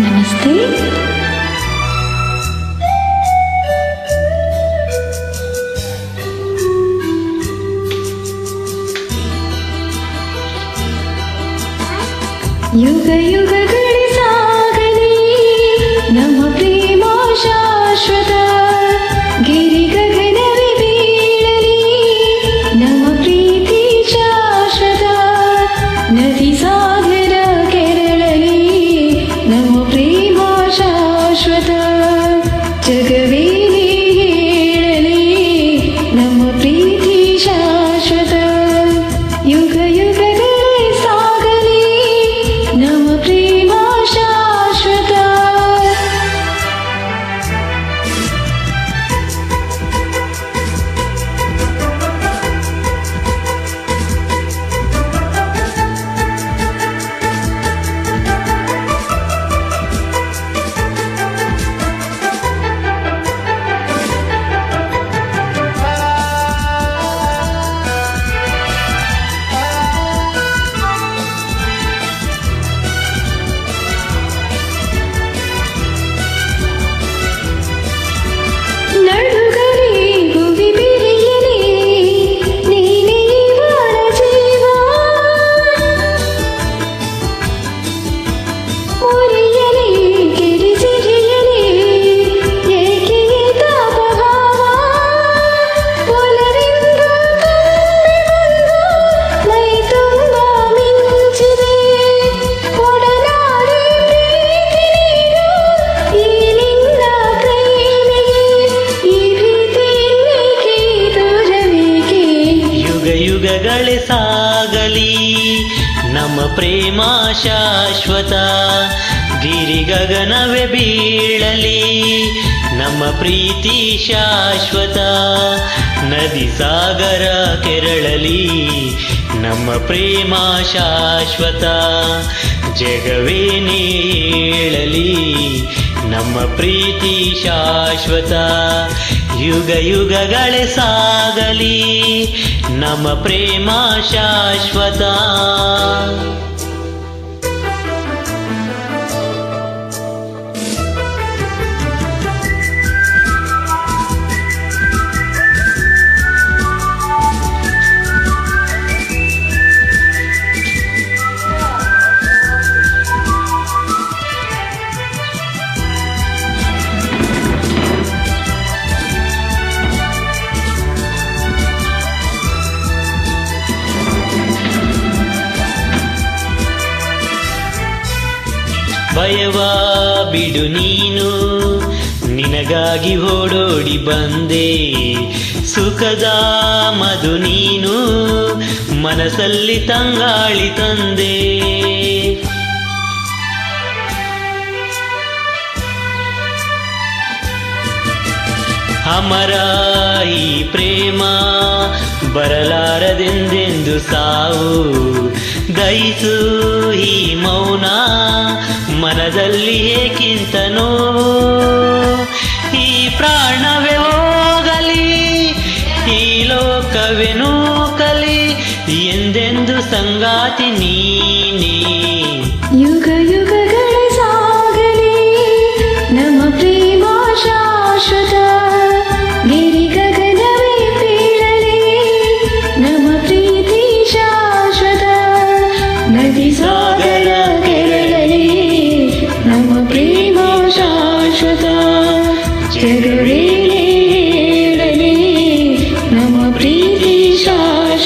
ನಮಸ್ತೆ ಯುಗ ಯುಗಗಳೇ ನಮ್ಮ ಪ್ರೇಮ ಶಾಶ್ವತ. ಗಿರಿ ಗಗನವೇ ಬೀಳಲಿ. ನಮ್ಮ ಪ್ರೀತಿ ಶಾಶ್ವತ. ನದಿ ಸಾಗರ ಕೆರಳಲಿ. ನಮ್ಮ ಪ್ರೇಮ ಶಾಶ್ವತ. ಜಗವೇ ನೀಳಲಿ. ನಮ್ಮ ಪ್ರೀತಿ ಶಾಶ್ವತ. ಯುಗ ಯುಗಗಳೇ ಸಾಗಲಿ ನಮ್ಮ ಪ್ರೇಮ ಶಾಶ್ವತ. ಭಯವ, ಬಿಡು ನೀನು. ನಿನಗಾಗಿ ಓಡೋಡಿ ಬಂದೆ. ಸುಖದ ಮಧು ನೀನು. ಮನಸ್ಸಲ್ಲಿ ತಂಗಾಳಿ ತಂದೆ. ಅಮರ ಈ ಪ್ರೇಮ ಬರಲಾರದೆಂದೆಂದು ಸಾವು. ದಯಿಸು ಈ ಮೌನ ಮನದಲ್ಲಿ ಏಕಿಂತನೋ ಈ ಪ್ರಾಣವೇ ಹೋಗಲಿ, ಈ ಲೋಕವೇ ನೂಕಲಿ, ಎಂದೆಂದು ಸಂಗಾತಿ ನೀನೇ. ಯುಗ ಯುಗಗಳೇ ಸಾಗಲಿ, ನಮ್ಮ ಪ್ರೇಮ ಶಾಶ್ವತ, ಗಿರಿ ಗಗನವೇ ಬೀಳಲಿ, ನಮ್ಮ ಪ್ರೀತಿ ಶಾಶ್ವತ. ನದಿ ಸಾಗರ